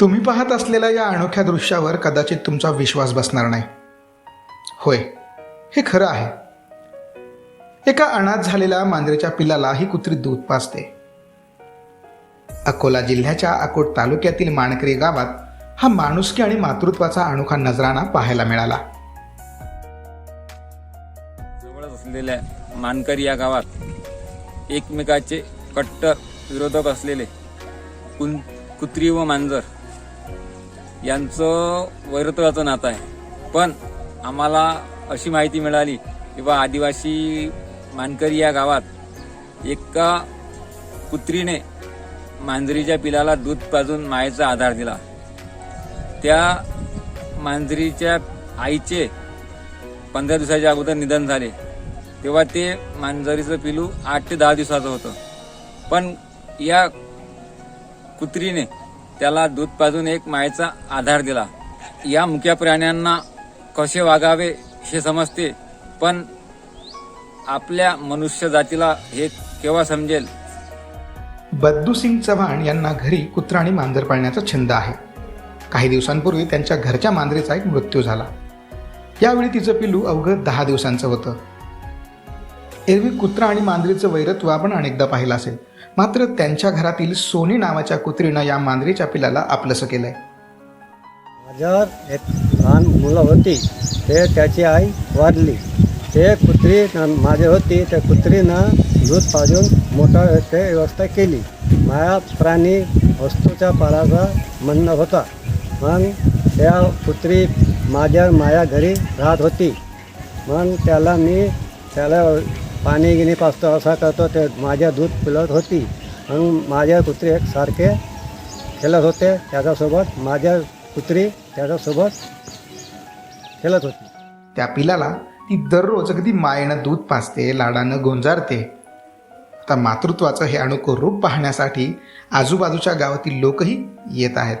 तुम्ही पाहत असलेल्या या अनोख्या दृश्यावर कदाचित तुमचा विश्वास बसणार नाही. होय हे खरं आहे. एका अनाथ झालेल्या मांजरेच्या पिल्लाला ही कुत्री दूध पाजते. अकोला जिल्ह्याच्या अकोट तालुक्यातील माणकरी गावात हा माणुसकी आणि मातृत्वाचा अनोखा नजराणा पाहायला मिळाला. जवळच असलेल्या मानकरी या गावात एकमेकाचे कट्टर विरोधक असलेले कुन कुत्री व मांजर यांचं वैरत्वाचं नातं आहे. पण आम्हाला अशी माहिती मिळाली की बा आदिवासी मानकरी या गावात एका कुत्रीने मांजरीच्या पिलाला दूध पाजून मायेचा आधार दिला. त्या मांजरीच्या आईचे पंधरा दिवसाच्या अगोदर निधन झाले. तेव्हा ते मांजरीचं पिलू आठ ते दहा दिवसाचं होतं. पण या कुत्रीने त्याला दूध पाजून एक मायेचा आधार दिला. या मुक्या प्राण्यांना कसे वागावे हे समजते पण आपल्या मनुष्य जातीला हे केव्हा समजेल? बद्दू सिंग चव्हाण यांना घरी कुत्रा आणि मांजर पाळण्याचा छंद आहे. काही दिवसांपूर्वी त्यांच्या घरच्या मांजरीचा एक मृत्यू झाला. यावेळी तिचं पिल्लू अवघं दहा दिवसांचं होतं. एरवी कुत्रा आणि मांजरीचं वैरत्व आपण अनेकदा पाहिलं असेल. मात्र त्यांच्या घरातील सोनी नावाच्या कुत्रीनं या मांजरीच्या पिलाला आपलंसं केलंय. माझ्यावर एक लहान मुलं होती ते त्याची आई वारली. ते कुत्री माझे होती त्या कुत्रीनं दूध पाजून मोठा ते व्यवस्था केली. माया प्राणी वस्तूच्या पालाचा म्हणणं होता. मग त्या कुत्री माझ्या माया घरी राहत होती. मग त्याला मी त्याला पाणी गिणे पाचतो असा करतो ते माझ्या दूध पिळत होती. म्हणून माझ्या कुत्री एक सारखे खेळत होते त्याच्यासोबत माझ्या कुत्री त्याच्यासोबत खेळत होती. त्या पिलाला ती दररोज अगदी मायेनं दूध पाजते लाडानं गोंजारते. आता मातृत्वाचं हे अनोखं रूप पाहण्यासाठी आजूबाजूच्या गावातील लोकही येत आहेत.